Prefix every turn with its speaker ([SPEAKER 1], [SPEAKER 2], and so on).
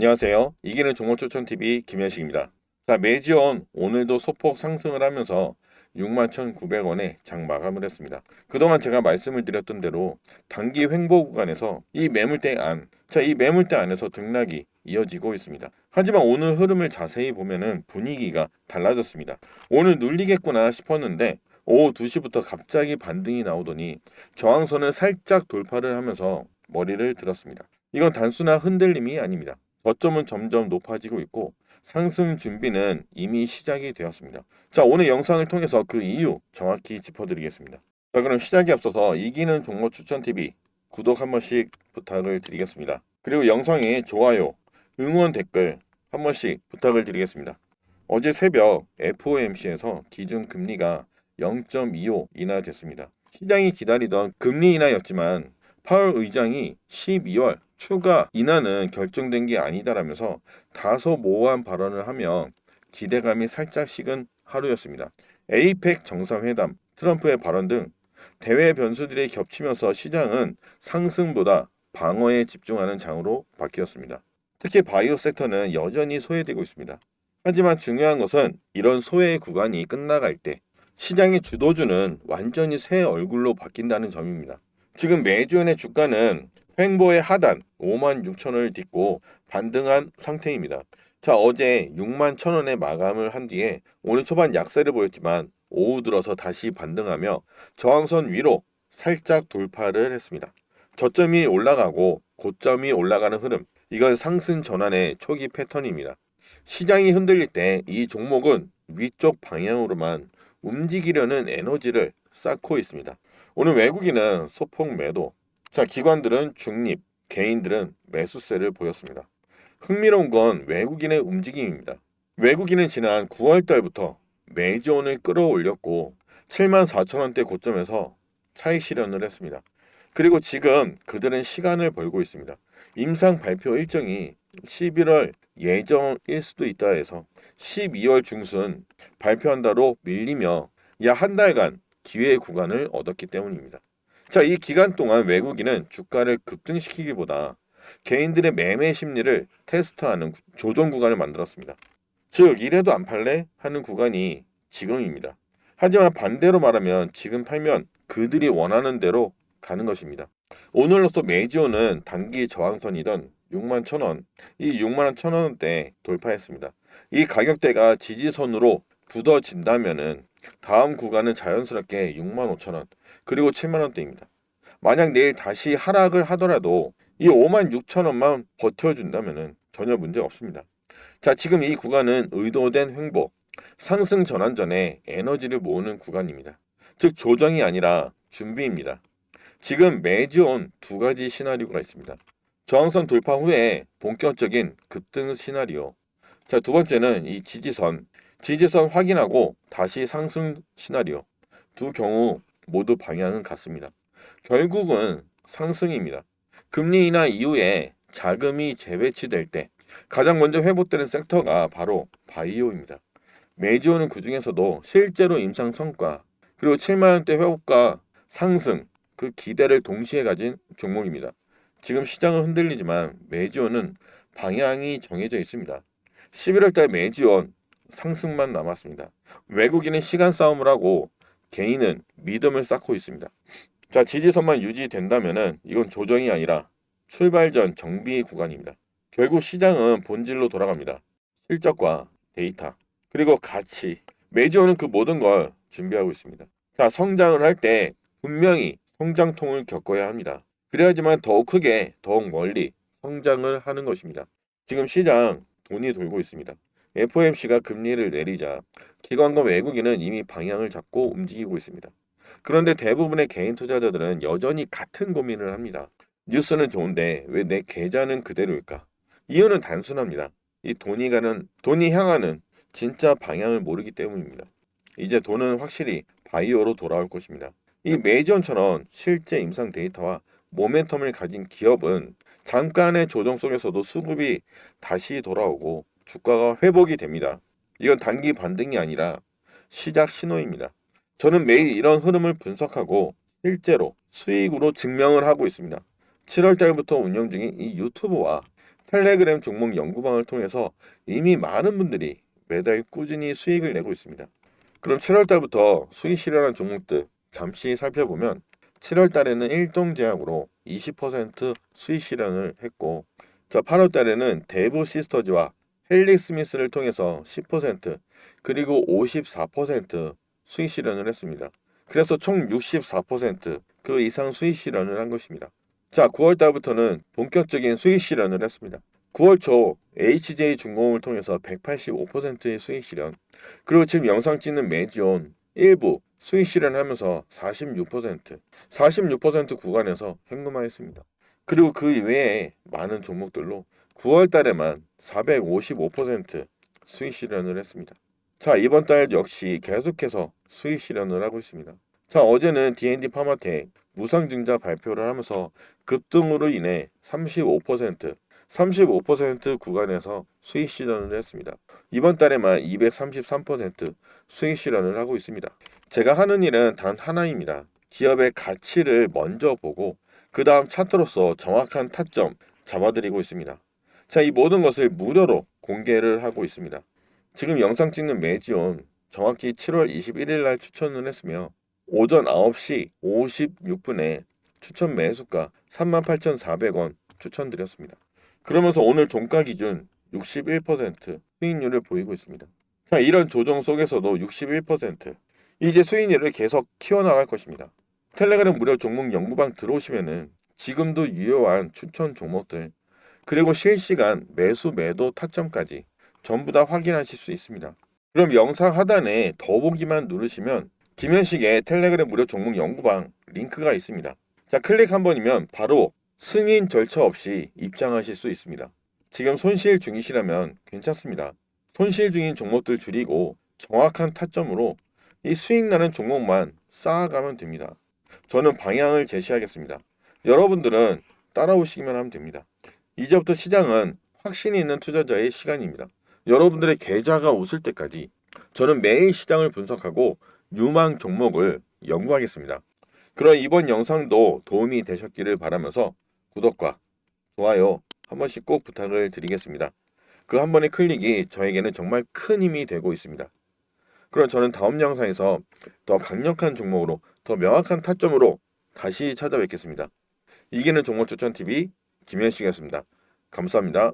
[SPEAKER 1] 안녕하세요. 이기는 종목 추천 TV 김현식입니다. 자, 매지온 오늘도 소폭 상승을 하면서 61,900원에 장 마감을 했습니다. 그동안 제가 말씀을 드렸던 대로 단기 횡보 구간에서 이 매물대 안, 자, 이 매물대 안에서 등락이 이어지고 있습니다. 하지만 오늘 흐름을 자세히 보면은 분위기가 달라졌습니다. 오늘 눌리겠구나 싶었는데 오후 2시부터 갑자기 반등이 나오더니 저항선을 살짝 돌파를 하면서 머리를 들었습니다. 이건 단순한 흔들림이 아닙니다. 저점은 점점 높아지고 있고 상승 준비는 이미 시작이 되었습니다. 자, 오늘 영상을 통해서 그 이유 정확히 짚어드리겠습니다. 자, 그럼 시작에 앞서서 이기는 종목 추천 TV 구독 한 번씩 부탁을 드리겠습니다. 그리고 영상에 좋아요, 응원 댓글 한 번씩 부탁을 드리겠습니다. 어제 새벽 FOMC에서 기준 금리가 0.25 인하됐습니다. 시장이 기다리던 금리 인하였지만 파월 의장이 12월 추가 인하는 결정된 게 아니다라면서 다소 모호한 발언을 하며 기대감이 살짝 식은 하루였습니다. 에이펙 정상회담, 트럼프의 발언 등 대외 변수들이 겹치면서 시장은 상승보다 방어에 집중하는 장으로 바뀌었습니다. 특히 바이오 섹터는 여전히 소외되고 있습니다. 하지만 중요한 것은 이런 소외 구간이 끝나갈 때 시장의 주도주는 완전히 새 얼굴로 바뀐다는 점입니다. 지금 매주엔의 주가는 횡보의 하단 5만 6천 원을 딛고 반등한 상태입니다. 자 어제 6만 1천 원에 마감을 한 뒤에 오늘 초반 약세를 보였지만 오후 들어서 다시 반등하며 저항선 위로 살짝 돌파를 했습니다. 저점이 올라가고 고점이 올라가는 흐름 이건 상승 전환의 초기 패턴입니다. 시장이 흔들릴 때 이 종목은 위쪽 방향으로만 움직이려는 에너지를 쌓고 있습니다. 오늘 외국인은 소폭 매도, 자 기관들은 중립, 개인들은 매수세를 보였습니다. 흥미로운 건 외국인의 움직임입니다. 외국인은 지난 9월 달부터 매주온을 끌어올렸고 7만 4천 원대 고점에서 차익 실현을 했습니다. 그리고 지금 그들은 시간을 벌고 있습니다. 임상 발표 일정이 11월 예정일 수도 있다 해서 12월 중순 발표한다로 밀리며 약 한 달간 기회 구간을 얻었기 때문입니다. 자, 이 기간 동안 외국인은 주가를 급등시키기보다 개인들의 매매 심리를 테스트하는 조정 구간을 만들었습니다. 즉, 이래도 안 팔래? 하는 구간이 지금입니다. 하지만 반대로 말하면 지금 팔면 그들이 원하는 대로 가는 것입니다. 오늘로서 매지오는 단기 저항선이던 6만 1천원, 이 6만 1천원대 돌파했습니다. 이 가격대가 지지선으로 굳어진다면은 다음 구간은 자연스럽게 6만 5천 원 그리고 7만 원대입니다. 만약 내일 다시 하락을 하더라도 이 5만 6천 원만 버텨준다면은 전혀 문제 없습니다. 자 지금 이 구간은 의도된 횡보 상승 전환 전에 에너지를 모으는 구간입니다. 즉 조정이 아니라 준비입니다. 지금 매주 온 두 가지 시나리오가 있습니다. 저항선 돌파 후에 본격적인 급등 시나리오. 자 두 번째는 이 지지선 지지선 확인하고 다시 상승 시나리오. 두 경우 모두 방향은 같습니다. 결국은 상승입니다. 금리 인하 이후에 자금이 재배치될 때 가장 먼저 회복되는 섹터가 바로 바이오입니다. 매주오는 그 중에서도 실제로 임상 성과 그리고 7만 원대 회복과 상승 그 기대를 동시에 가진 종목입니다. 지금 시장은 흔들리지만 매주오는 방향이 정해져 있습니다. 11월 달 매지원 상승만 남았습니다. 외국인은 시간 싸움을 하고 개인은 믿음을 쌓고 있습니다. 자, 지지선만 유지된다면은 이건 조정이 아니라 출발 전 정비 구간입니다. 결국 시장은 본질로 돌아갑니다. 실적과 데이터, 그리고 가치. 매주 오는 그 모든 걸 준비하고 있습니다. 자, 성장을 할 때 분명히 성장통을 겪어야 합니다. 그래야지만 더욱 크게, 더욱 멀리 성장을 하는 것입니다. 지금 시장 돈이 돌고 있습니다. FOMC가 금리를 내리자 기관과 외국인은 이미 방향을 잡고 움직이고 있습니다. 그런데 대부분의 개인 투자자들은 여전히 같은 고민을 합니다. 뉴스는 좋은데 왜 내 계좌는 그대로일까? 이유는 단순합니다. 이 돈이 가는 돈이 향하는 진짜 방향을 모르기 때문입니다. 이제 돈은 확실히 바이오로 돌아올 것입니다. 이 메이전처럼 실제 임상 데이터와 모멘텀을 가진 기업은 잠깐의 조정 속에서도 수급이 다시 돌아오고 주가가 회복이 됩니다. 이건 단기 반등이 아니라 시작 신호입니다. 저는 매일 이런 흐름을 분석하고 실제로 수익으로 증명을 하고 있습니다. 7월 달부터 운영 중인 이 유튜브와 텔레그램 종목 연구방을 통해서 이미 많은 분들이 매달 꾸준히 수익을 내고 있습니다. 그럼 7월 달부터 수익 실현한 종목들 잠시 살펴보면 7월 달에는 일동제약으로 20% 수익 실현을 했고 자 8월 달에는 데보 시스터즈와 헬릭 스미스를 통해서 10% 그리고 54% 수익 실현을 했습니다. 그래서 총 64%그 이상 수익 실현을 한 것입니다. 자, 9월 달부터는 본격적인 수익 실현을 했습니다. 9월 초 HJ 중공을 통해서 185%의 수익 실현, 그리고 지금 영상 찍는 매지온 일부 수익 실현하면서 46%, 46% 구간에서 현금화했습니다. 그리고 그 이외에 많은 종목들로 9월 달에만 455% 수익 실현을 했습니다. 자, 이번 달 역시 계속해서 수익 실현을 하고 있습니다. 자, 어제는 D&D 파마텍 무상증자 발표를 하면서 급등으로 인해 35%, 35% 구간에서 수익 실현을 했습니다. 이번 달에만 233% 수익 실현을 하고 있습니다. 제가 하는 일은 단 하나입니다. 기업의 가치를 먼저 보고 그 다음 차트로서 정확한 타점 잡아드리고 있습니다. 자, 이 모든 것을 무료로 공개를 하고 있습니다. 지금 영상 찍는 매지온 정확히 7월 21일 날 추천을 했으며 오전 9시 56분에 추천 매수가 38,400원 추천드렸습니다. 그러면서 오늘 종가 기준 61% 수익률을 보이고 있습니다. 자, 이런 조정 속에서도 61% 이제 수익률을 계속 키워나갈 것입니다. 텔레그램 무료 종목 연구방 들어오시면은 지금도 유효한 추천 종목들 그리고 실시간 매수 매도 타점까지 전부 다 확인하실 수 있습니다. 그럼 영상 하단에 더보기만 누르시면 김현식의 텔레그램 무료 종목 연구방 링크가 있습니다. 자, 클릭 한 번이면 바로 승인 절차 없이 입장하실 수 있습니다. 지금 손실 중이시라면 괜찮습니다. 손실 중인 종목들 줄이고 정확한 타점으로 이 수익 나는 종목만 쌓아가면 됩니다. 저는 방향을 제시하겠습니다. 여러분들은 따라오시기만 하면 됩니다. 이제부터 시장은 확신이 있는 투자자의 시간입니다. 여러분들의 계좌가 웃을 때까지 저는 매일 시장을 분석하고 유망 종목을 연구하겠습니다. 그럼 이번 영상도 도움이 되셨기를 바라면서 구독과 좋아요 한 번씩 꼭 부탁을 드리겠습니다. 그 한 번의 클릭이 저에게는 정말 큰 힘이 되고 있습니다. 그럼 저는 다음 영상에서 더 강력한 종목으로 더 명확한 타점으로 다시 찾아뵙겠습니다. 이기는 종목 추천 TV 김현식이었습니다. 감사합니다.